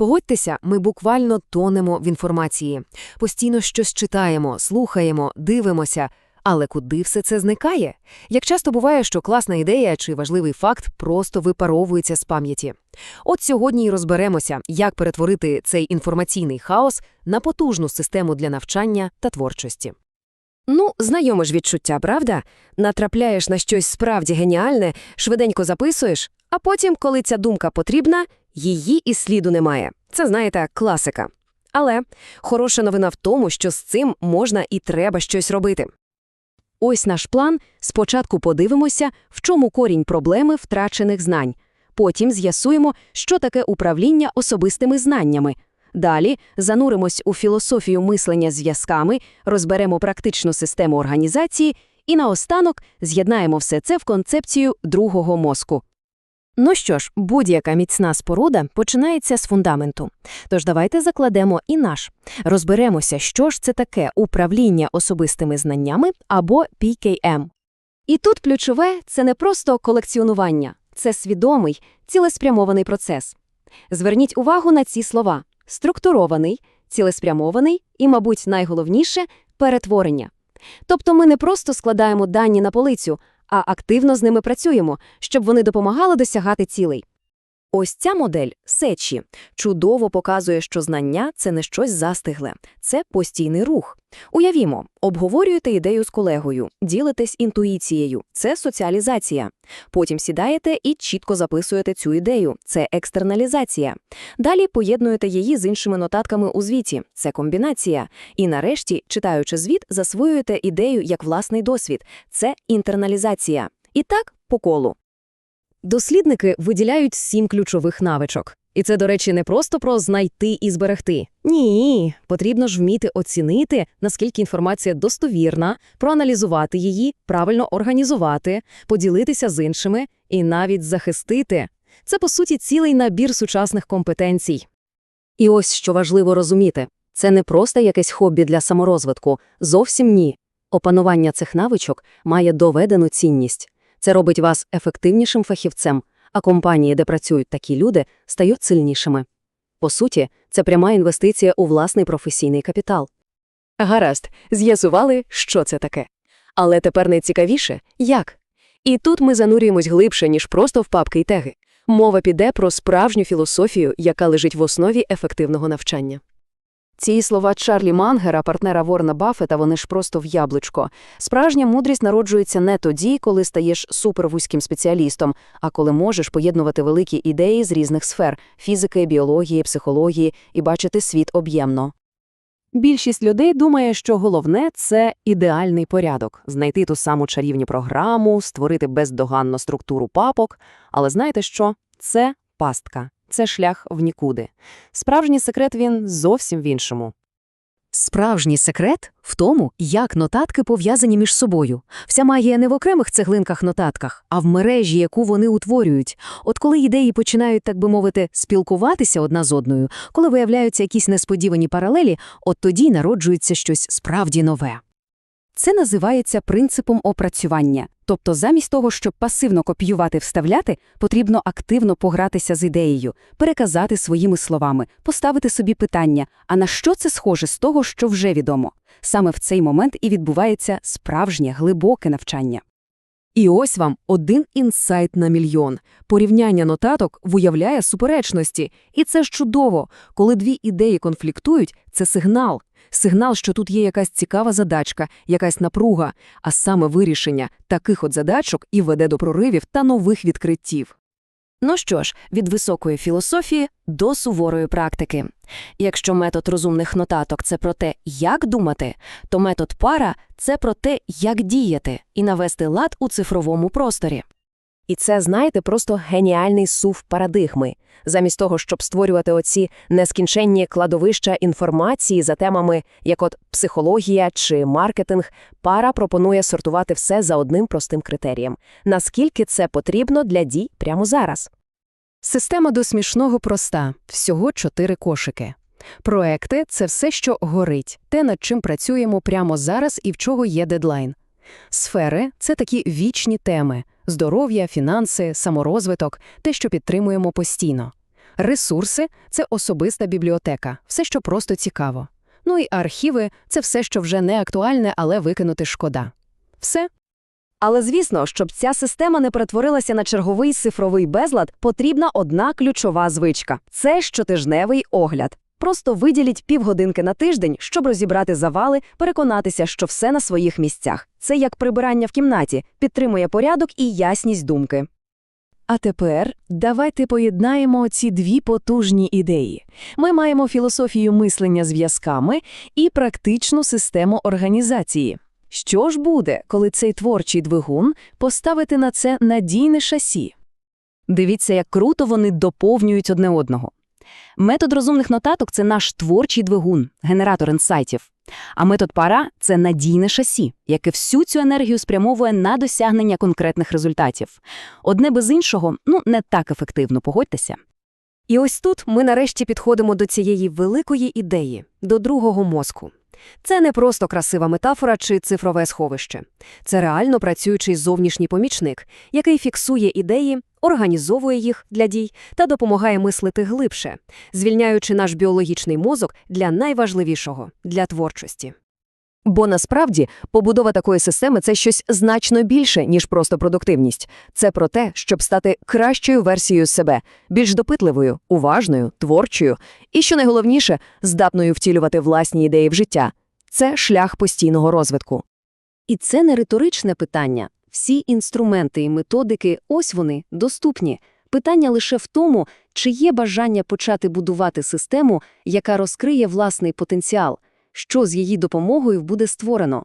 Погодьтеся, ми буквально тонемо в інформації. Постійно щось читаємо, слухаємо, дивимося. Але куди все це зникає? Як часто буває, що класна ідея чи важливий факт просто випаровується з пам'яті. От сьогодні й розберемося, як перетворити цей інформаційний хаос на потужну систему для навчання та творчості. Ну, знайоме ж відчуття, правда? Натрапляєш на щось справді геніальне, швиденько записуєш, а потім, коли ця думка потрібна, її і сліду немає. Це, знаєте, класика. Але хороша новина в тому, що з цим можна і треба щось робити. Ось наш план. Спочатку подивимося, в чому корінь проблеми втрачених знань. Потім з'ясуємо, що таке управління особистими знаннями. Далі зануримось у філософію мислення зв'язками, розберемо практичну систему організації і наостанок з'єднаємо все це в концепцію другого мозку. Ну що ж, будь-яка міцна споруда починається з фундаменту. Тож давайте закладемо і наш. Розберемося, що ж це таке управління особистими знаннями або PKM. І тут ключове – це не просто колекціонування, це свідомий, цілеспрямований процес. Зверніть увагу на ці слова – структурований, цілеспрямований і, мабуть, найголовніше – перетворення. Тобто ми не просто складаємо дані на полицю, а активно з ними працюємо, щоб вони допомагали досягати цілей. Ось ця модель сечі чудово показує, що знання це не щось застигле, це постійний рух. Уявімо, обговорюєте ідею з колегою, ділитесь інтуїцією, це соціалізація. Потім сідаєте і чітко записуєте цю ідею, це екстерналізація. Далі поєднуєте її з іншими нотатками у звіті, це комбінація. І нарешті, читаючи звіт, засвоюєте ідею як власний досвід, це інтерналізація. І так по колу. Дослідники виділяють сім ключових навичок. І це, до речі, не просто про знайти і зберегти. Ні, потрібно ж вміти оцінити, наскільки інформація достовірна, проаналізувати її, правильно організувати, поділитися з іншими і навіть захистити. Це, по суті, цілий набір сучасних компетенцій. І ось що важливо розуміти – це не просто якесь хобі для саморозвитку, зовсім ні. Опанування цих навичок має доведену цінність. Це робить вас ефективнішим фахівцем, а компанії, де працюють такі люди, стають сильнішими. По суті, це пряма інвестиція у власний професійний капітал. Гаразд, з'ясували, що це таке. Але тепер найцікавіше – як? І тут ми занурюємось глибше, ніж просто в папки й теги. Мова піде про справжню філософію, яка лежить в основі ефективного навчання. Ці слова Чарлі Мангера, партнера Ворна Баффета, вони ж просто в яблучко. Справжня мудрість народжується не тоді, коли стаєш супервузьким спеціалістом, а коли можеш поєднувати великі ідеї з різних сфер фізики, біології, психології і бачити світ об'ємно. Більшість людей думає, що головне це ідеальний порядок знайти ту саму чарівну програму, створити бездоганну структуру папок. Але знаєте що? Це пастка. Це шлях в нікуди. Справжній секрет він зовсім в іншому. Справжній секрет в тому, як нотатки пов'язані між собою. Вся магія не в окремих цеглинках-нотатках, а в мережі, яку вони утворюють. От коли ідеї починають, так би мовити, спілкуватися одна з одною, коли виявляються якісь несподівані паралелі, от тоді народжується щось справді нове. Це називається принципом опрацювання. Тобто замість того, щоб пасивно копіювати вставляти, потрібно активно погратися з ідеєю, переказати своїми словами, поставити собі питання, а на що це схоже з того, що вже відомо. Саме в цей момент і відбувається справжнє глибоке навчання. І ось вам один інсайт на мільйон. Порівняння нотаток виявляє суперечності. І це ж чудово. Коли дві ідеї конфліктують, це сигнал. Сигнал, що тут є якась цікава задачка, якась напруга, а саме вирішення таких от задачок і веде до проривів та нових відкриттів. Ну що ж, від високої філософії до суворої практики. Якщо метод розумних нотаток це про те, як думати, то метод пара це про те, як діяти і навести лад у цифровому просторі. І це, знаєте, просто геніальний сув парадигми. Замість того, щоб створювати оці нескінченні кладовища інформації за темами, як от психологія чи маркетинг, пара пропонує сортувати все за одним простим критерієм наскільки це потрібно для дій прямо зараз. Система до смішного проста всього чотири кошики. Проекти це все, що горить, те, над чим працюємо прямо зараз і в чого є дедлайн. Сфери це такі вічні теми здоров'я, фінанси, саморозвиток, те, що підтримуємо постійно. Ресурси – це особиста бібліотека, все, що просто цікаво. Ну і архіви – це все, що вже не актуальне, але викинути шкода. Все. Але, звісно, щоб ця система не перетворилася на черговий цифровий безлад, потрібна одна ключова звичка – це щотижневий огляд. Просто виділіть півгодинки на тиждень, щоб розібрати завали, переконатися, що все на своїх місцях. Це як прибирання в кімнаті, підтримує порядок і ясність думки. А тепер давайте поєднаємо ці дві потужні ідеї. Ми маємо філософію мислення зв'язками і практичну систему організації. Що ж буде, коли цей творчий двигун поставити на це надійне шасі? Дивіться, як круто вони доповнюють одне одного. Метод розумних нотаток – це наш творчий двигун, генератор інсайтів. А метод пара – це надійне шасі, яке всю цю енергію спрямовує на досягнення конкретних результатів. Одне без іншого, ну, не так ефективно, погодьтеся. І ось тут ми нарешті підходимо до цієї великої ідеї, до другого мозку. Це не просто красива метафора чи цифрове сховище. Це реально працюючий зовнішній помічник, який фіксує ідеї, організовує їх для дій та допомагає мислити глибше, звільняючи наш біологічний мозок для найважливішого – для творчості. Бо насправді побудова такої системи це щось значно більше, ніж просто продуктивність. Це про те, щоб стати кращою версією себе, більш допитливою, уважною, творчою і, що найголовніше, здатною втілювати власні ідеї в життя. Це шлях постійного розвитку. І це не риторичне питання. Всі інструменти і методики, ось вони, доступні. Питання лише в тому, чи є бажання почати будувати систему, яка розкриє власний потенціал, що з її допомогою буде створено.